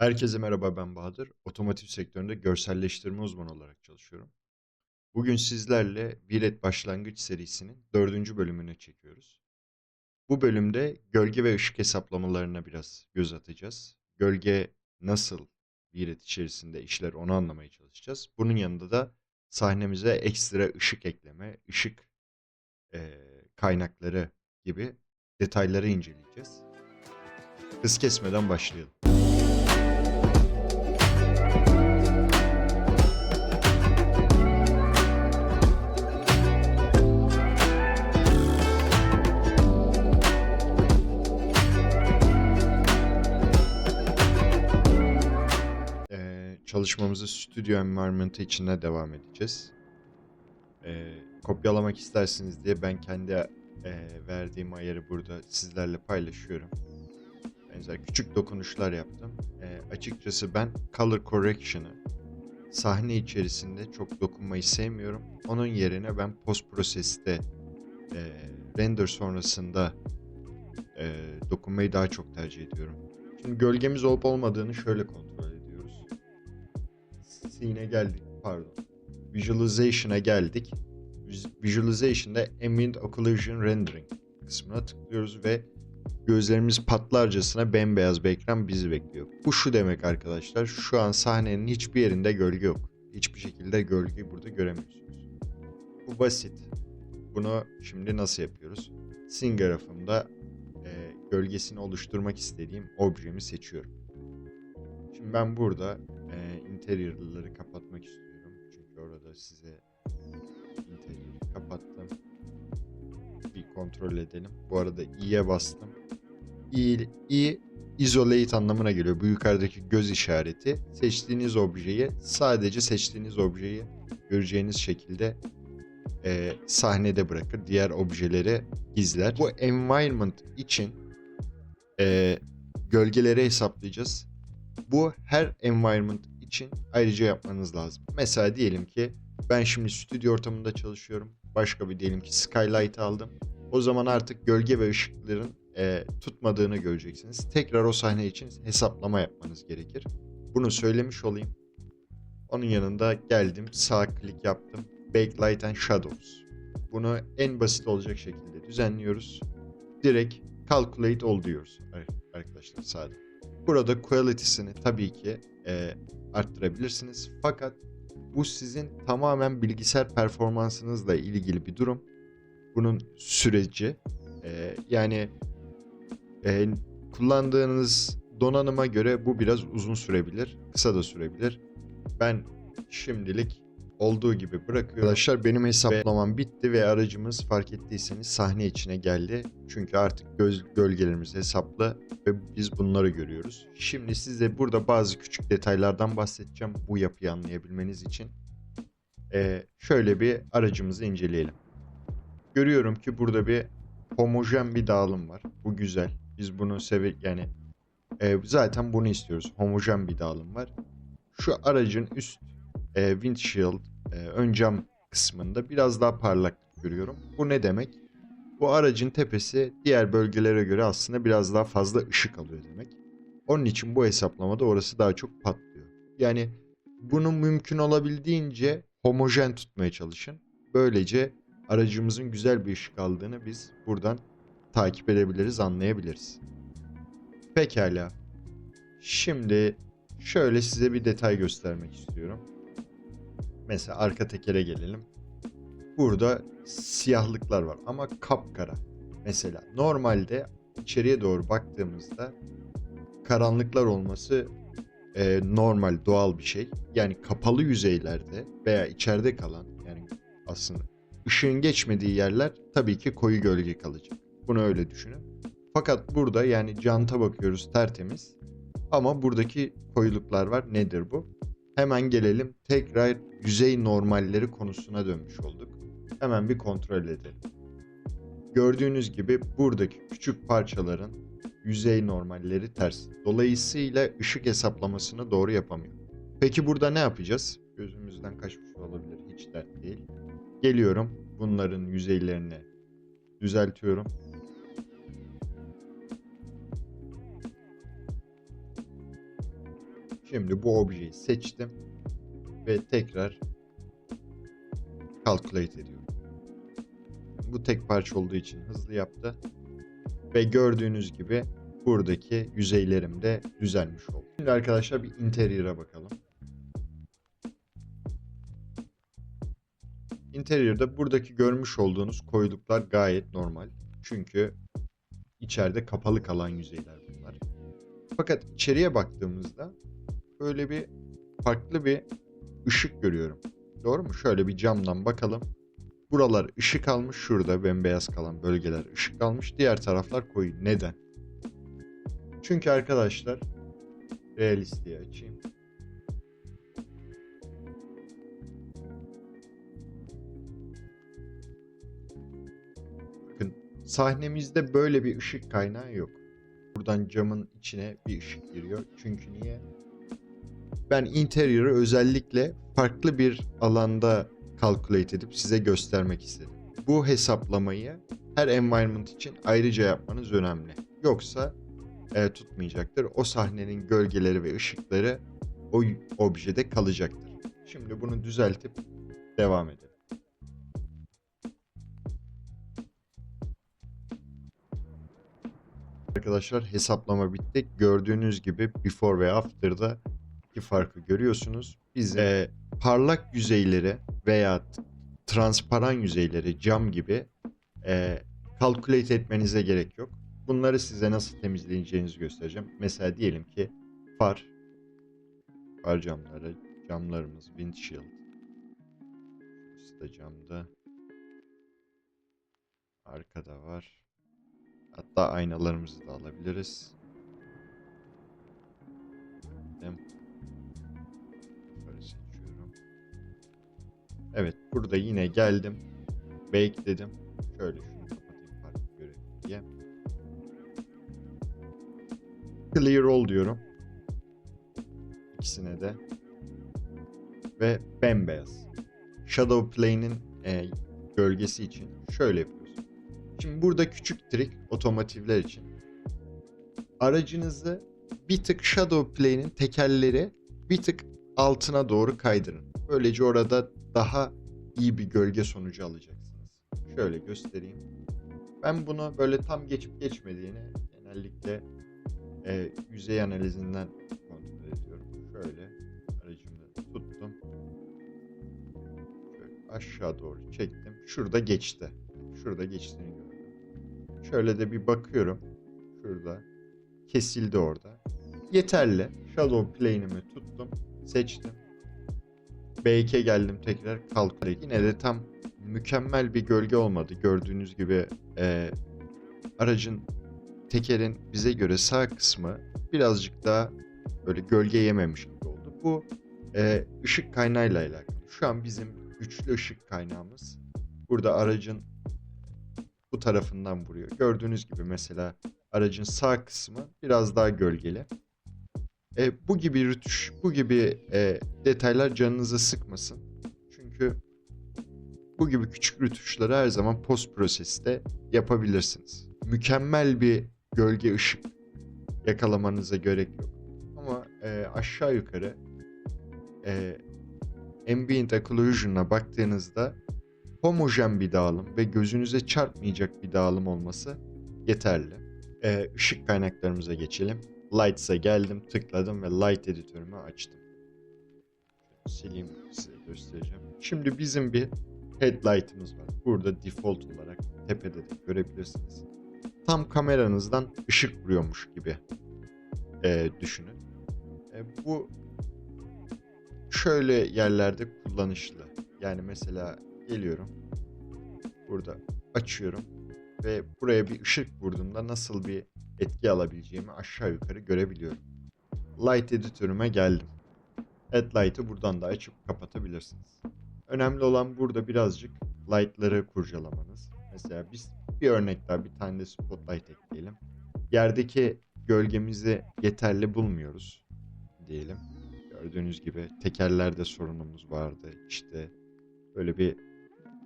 Herkese merhaba ben Bahadır. Otomotiv sektöründe görselleştirme uzmanı olarak çalışıyorum. Bugün sizlerle Vilet Başlangıç serisinin dördüncü bölümünü çekiyoruz. Bu bölümde gölge ve ışık hesaplamalarına biraz göz atacağız. Gölge nasıl Vilet içerisinde işler onu anlamaya çalışacağız. Bunun yanında da sahnemize ekstra ışık ekleme, ışık eee, kaynakları gibi detayları inceleyeceğiz. Hız kesmeden başlayalım. Çalışmamızı stüdyo environment'ı içinde devam edeceğiz. Eee, kopyalamak istersiniz diye ben kendi eee, verdiğim ayarı burada sizlerle paylaşıyorum. Benzer küçük dokunuşlar yaptım. Eee, açıkçası ben color correction'ı sahne içerisinde çok dokunmayı sevmiyorum. Onun yerine ben post proseste eee, render sonrasında eee, dokunmayı daha çok tercih ediyorum. Şimdi gölgemiz olup olmadığını şöyle kontrol. Scene'e geldik, pardon. Visualization'a geldik. Vis- Visualization'da Ambient Occlusion Rendering kısmına tıklıyoruz ve gözlerimiz patlarcasına bembeyaz bir ekran bizi bekliyor. Bu şu demek arkadaşlar. Şu an sahnenin hiçbir yerinde gölge yok. Hiçbir şekilde gölge burada göremiyorsunuz. Bu basit. Bunu şimdi nasıl yapıyoruz? Scene grafımda e, gölgesini oluşturmak istediğim objemi seçiyorum. Şimdi ben burada interior'ları kapatmak istiyorum. Çünkü orada size interior'ı kapattım. Bir kontrol edelim. Bu arada i'ye bastım. i, i isolate anlamına geliyor. Bu yukarıdaki göz işareti. Seçtiğiniz objeyi sadece seçtiğiniz objeyi göreceğiniz şekilde e, sahnede bırakır. Diğer objeleri gizler. Bu environment için e, gölgeleri hesaplayacağız. Bu her environment için ayrıca yapmanız lazım. Mesela diyelim ki ben şimdi stüdyo ortamında çalışıyorum. Başka bir diyelim ki skylight aldım. O zaman artık gölge ve ışıkların e, tutmadığını göreceksiniz. Tekrar o sahne için hesaplama yapmanız gerekir. Bunu söylemiş olayım. Onun yanında geldim sağ klik yaptım. Backlight and Shadows. Bunu en basit olacak şekilde düzenliyoruz. Direkt calculate all diyoruz ar- arkadaşlar sade. Burada quality'sini tabii ki e, arttırabilirsiniz. Fakat bu sizin tamamen bilgisayar performansınızla ilgili bir durum. Bunun süreci e, yani e, kullandığınız donanıma göre bu biraz uzun sürebilir, kısa da sürebilir. Ben şimdilik olduğu gibi bırakıyorum. Arkadaşlar benim hesaplamam bitti ve aracımız fark ettiyseniz sahne içine geldi. Çünkü artık göz gölgelerimiz hesaplı ve biz bunları görüyoruz. Şimdi size burada bazı küçük detaylardan bahsedeceğim bu yapıyı anlayabilmeniz için. Ee, şöyle bir aracımızı inceleyelim. Görüyorum ki burada bir homojen bir dağılım var. Bu güzel. Biz bunu seve yani e, zaten bunu istiyoruz. Homojen bir dağılım var. Şu aracın üst e, windshield e, ön cam kısmında biraz daha parlaklık görüyorum. Bu ne demek? Bu aracın tepesi diğer bölgelere göre aslında biraz daha fazla ışık alıyor demek. Onun için bu hesaplamada orası daha çok patlıyor. Yani bunu mümkün olabildiğince homojen tutmaya çalışın. Böylece aracımızın güzel bir ışık aldığını biz buradan takip edebiliriz, anlayabiliriz. Pekala. Şimdi şöyle size bir detay göstermek istiyorum. Mesela arka tekere gelelim. Burada siyahlıklar var ama kapkara. Mesela normalde içeriye doğru baktığımızda karanlıklar olması e, normal, doğal bir şey. Yani kapalı yüzeylerde veya içeride kalan yani aslında ışığın geçmediği yerler tabii ki koyu gölge kalacak. Bunu öyle düşünün. Fakat burada yani canta bakıyoruz tertemiz. Ama buradaki koyuluklar var. Nedir bu? Hemen gelelim tekrar yüzey normalleri konusuna dönmüş olduk. Hemen bir kontrol edelim. Gördüğünüz gibi buradaki küçük parçaların yüzey normalleri ters. Dolayısıyla ışık hesaplamasını doğru yapamıyor. Peki burada ne yapacağız? Gözümüzden kaçmış olabilir. Hiç dert değil. Geliyorum. Bunların yüzeylerini düzeltiyorum. Şimdi bu objeyi seçtim ve tekrar calculate ediyorum. Bu tek parça olduğu için hızlı yaptı. Ve gördüğünüz gibi buradaki yüzeylerim de düzelmiş oldu. Şimdi arkadaşlar bir interior'a bakalım. Interior'da buradaki görmüş olduğunuz koyduklar gayet normal. Çünkü içeride kapalı kalan yüzeyler bunlar. Fakat içeriye baktığımızda böyle bir farklı bir ışık görüyorum. Doğru mu? Şöyle bir camdan bakalım. Buralar ışık almış. Şurada bembeyaz kalan bölgeler ışık almış. Diğer taraflar koyu. Neden? Çünkü arkadaşlar realistiği açayım. Bakın sahnemizde böyle bir ışık kaynağı yok. Buradan camın içine bir ışık giriyor. Çünkü niye? Ben interior'ı özellikle farklı bir alanda calculate edip size göstermek istedim. Bu hesaplamayı her environment için ayrıca yapmanız önemli. Yoksa e, tutmayacaktır. O sahnenin gölgeleri ve ışıkları o objede kalacaktır. Şimdi bunu düzeltip devam edelim. Arkadaşlar hesaplama bitti. Gördüğünüz gibi before ve after'da iki farkı görüyorsunuz. Biz e, parlak yüzeyleri veya transparan yüzeyleri cam gibi e, calculate etmenize gerek yok. Bunları size nasıl temizleyeceğinizi göstereceğim. Mesela diyelim ki far, far camları, camlarımız windshield. Şurası da camda. Arkada var. Hatta aynalarımızı da alabiliriz. Evet burada yine geldim. Bake dedim. Şöyle şunu kapatayım farklı göreyim diye. Clear all diyorum. İkisine de. Ve bembeyaz. Shadow Plane'in e, gölgesi için şöyle yapıyoruz. Şimdi burada küçük trik otomotivler için. Aracınızı bir tık Shadow Plane'in tekerleri bir tık altına doğru kaydırın. Böylece orada daha iyi bir gölge sonucu alacaksınız. Şöyle göstereyim. Ben bunu böyle tam geçip geçmediğini genellikle e, yüzey analizinden kontrol ediyorum. Şöyle aracımı tuttum. Şöyle aşağı doğru çektim. Şurada geçti. Şurada geçtiğini gördüm. Şöyle de bir bakıyorum. Şurada kesildi orada. Yeterli. Shadow plane'imi tuttum. Seçtim. B2'ye geldim tekrar calculate. Yine de tam mükemmel bir gölge olmadı. Gördüğünüz gibi e, aracın tekerin bize göre sağ kısmı birazcık daha böyle gölge yememiş gibi oldu. Bu e, ışık kaynağıyla alakalı. Şu an bizim üçlü ışık kaynağımız burada aracın bu tarafından vuruyor. Gördüğünüz gibi mesela aracın sağ kısmı biraz daha gölgeli. E, bu gibi rütuş, bu gibi e, detaylar canınızı sıkmasın. Çünkü bu gibi küçük rütuşları her zaman post proseste yapabilirsiniz. Mükemmel bir gölge ışık yakalamanıza gerek yok. Ama e, aşağı yukarı e, ambient occlusion'a baktığınızda homojen bir dağılım ve gözünüze çarpmayacak bir dağılım olması yeterli. Ee, ışık kaynaklarımıza geçelim. Lights'a geldim, tıkladım ve Light editörümü açtım. Sileyim size göstereceğim. Şimdi bizim bir headlight'ımız var. Burada default olarak tepede de görebilirsiniz. Tam kameranızdan ışık vuruyormuş gibi ee, düşünün. Ee, bu şöyle yerlerde kullanışlı. Yani mesela geliyorum. Burada açıyorum ve buraya bir ışık vurduğumda nasıl bir etki alabileceğimi aşağı yukarı görebiliyorum. Light editörüme geldim. Headlight'ı buradan da açıp kapatabilirsiniz. Önemli olan burada birazcık light'ları kurcalamanız. Mesela biz bir örnek daha bir tane de spotlight ekleyelim. Yerdeki gölgemizi yeterli bulmuyoruz diyelim. Gördüğünüz gibi tekerlerde sorunumuz vardı. İşte böyle bir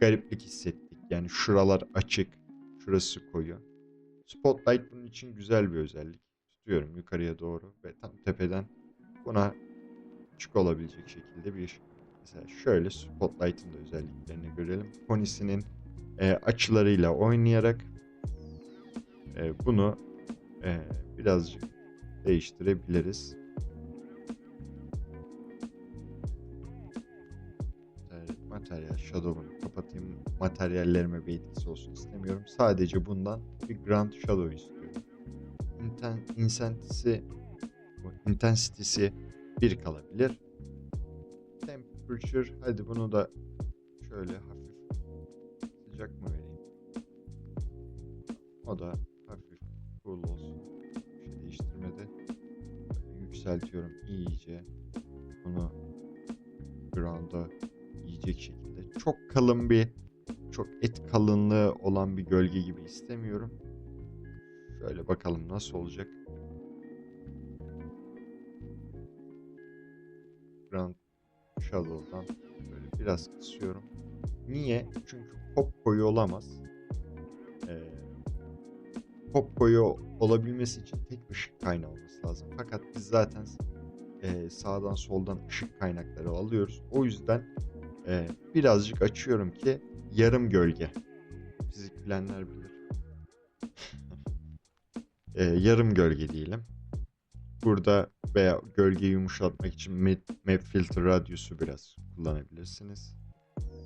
gariplik hissettik. Yani şuralar açık, şurası koyu. Spotlight bunun için güzel bir özellik. Tutuyorum yukarıya doğru ve tam tepeden buna küçük olabilecek şekilde bir. Mesela şöyle Spotlight'ın da özelliklerini görelim. Pony'sinin e, açılarıyla oynayarak e, bunu e, birazcık değiştirebiliriz. Materyal- Shadow'unu kapatayım. Materyallerime bir etkisi olsun istemiyorum. Sadece bundan bir Grand Shadow istiyorum. Inten, intensity, intensity'si 1 kalabilir. Temperature hadi bunu da şöyle hafif sıcak mı vereyim? O da hafif cool olsun. Bir şey değiştirmedi. Yükseltiyorum iyice. Bunu ground'a yiyecek şekilde. Çok kalın bir çok et kalınlığı olan bir gölge gibi istemiyorum. Şöyle bakalım nasıl olacak. Ground Shadow'dan böyle biraz kısıyorum. Niye? Çünkü pop koyu olamaz. Ee, pop koyu olabilmesi için tek ışık kaynağı olması lazım. Fakat biz zaten e, sağdan soldan ışık kaynakları alıyoruz. O yüzden e, birazcık açıyorum ki yarım gölge. Fizik bilenler bilir. E, yarım gölge diyelim. Burada veya gölgeyi yumuşatmak için map, filter radyusu biraz kullanabilirsiniz.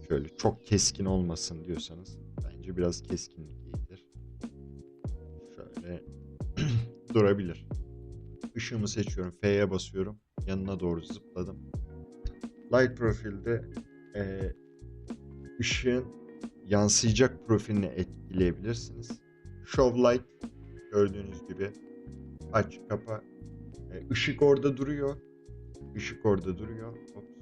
Şöyle çok keskin olmasın diyorsanız bence biraz keskinlik iyidir. Şöyle durabilir. Işığımı seçiyorum. F'ye basıyorum. Yanına doğru zıpladım. Light profilde e, ışığın yansıyacak profilini etkileyebilirsiniz. Show light gördüğünüz gibi aç kapa e, ışık orada duruyor. Işık orada duruyor. Ops.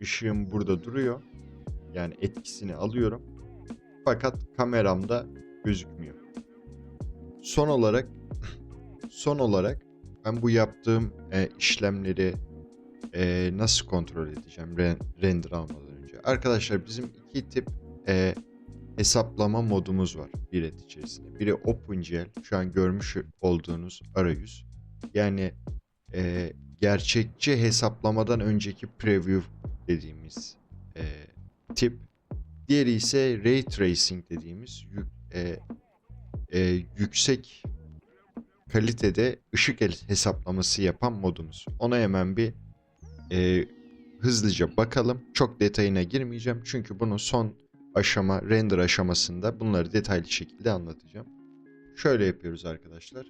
Işığım burada duruyor. Yani etkisini alıyorum. Fakat kameramda gözükmüyor. Son olarak son olarak ben bu yaptığım e, işlemleri e, nasıl kontrol edeceğim ren- render almadan önce? Arkadaşlar bizim iki tip e, hesaplama modumuz var Biret içerisinde. Biri OpenGL, şu an görmüş olduğunuz arayüz. Yani e, gerçekçi hesaplamadan önceki preview dediğimiz e, tip. Diğeri ise Ray Tracing dediğimiz yük- e, e, yüksek kalitede ışık hesaplaması yapan modumuz. Ona hemen bir e, hızlıca bakalım. Çok detayına girmeyeceğim çünkü bunu son aşama, render aşamasında bunları detaylı şekilde anlatacağım. Şöyle yapıyoruz arkadaşlar.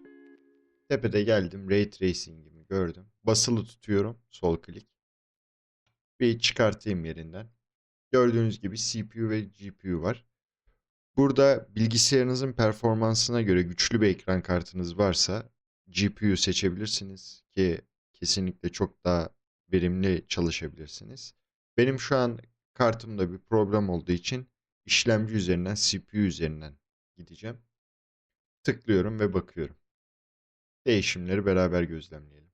Tepede geldim. Ray Tracing'imi gördüm. Basılı tutuyorum. Sol klik. Bir çıkartayım yerinden. Gördüğünüz gibi CPU ve GPU var. Burada bilgisayarınızın performansına göre güçlü bir ekran kartınız varsa GPU seçebilirsiniz ki kesinlikle çok daha verimli çalışabilirsiniz. Benim şu an kartımda bir problem olduğu için işlemci üzerinden CPU üzerinden gideceğim. Tıklıyorum ve bakıyorum. Değişimleri beraber gözlemleyelim.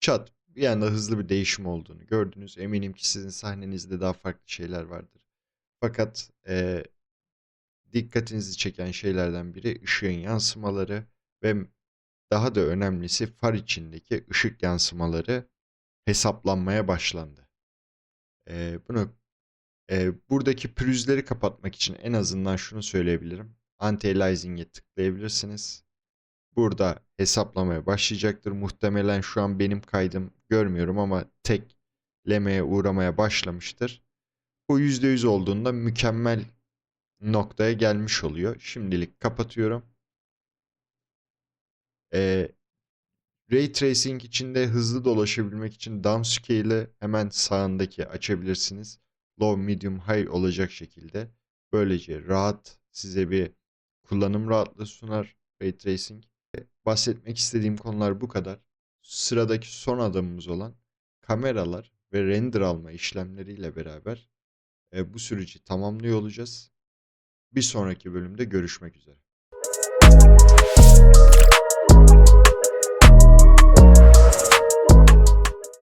Çat bir anda hızlı bir değişim olduğunu gördünüz. Eminim ki sizin sahnenizde daha farklı şeyler vardır. Fakat eee, dikkatinizi çeken şeylerden biri ışığın yansımaları ve daha da önemlisi far içindeki ışık yansımaları hesaplanmaya başlandı. Eee, bunu eee, buradaki pürüzleri kapatmak için en azından şunu söyleyebilirim. Anti-aliasing'e tıklayabilirsiniz. Burada hesaplamaya başlayacaktır. Muhtemelen şu an benim kaydım görmüyorum ama teklemeye uğramaya başlamıştır. Bu %100 olduğunda mükemmel noktaya gelmiş oluyor. Şimdilik kapatıyorum. Ee, Ray Tracing içinde hızlı dolaşabilmek için downscale'ı hemen sağındaki açabilirsiniz. Low, medium, high olacak şekilde. Böylece rahat size bir kullanım rahatlığı sunar Ray Tracing. Bahsetmek istediğim konular bu kadar. Sıradaki son adımımız olan kameralar ve render alma işlemleriyle beraber e, bu süreci tamamlıyor olacağız. Bir sonraki bölümde görüşmek üzere.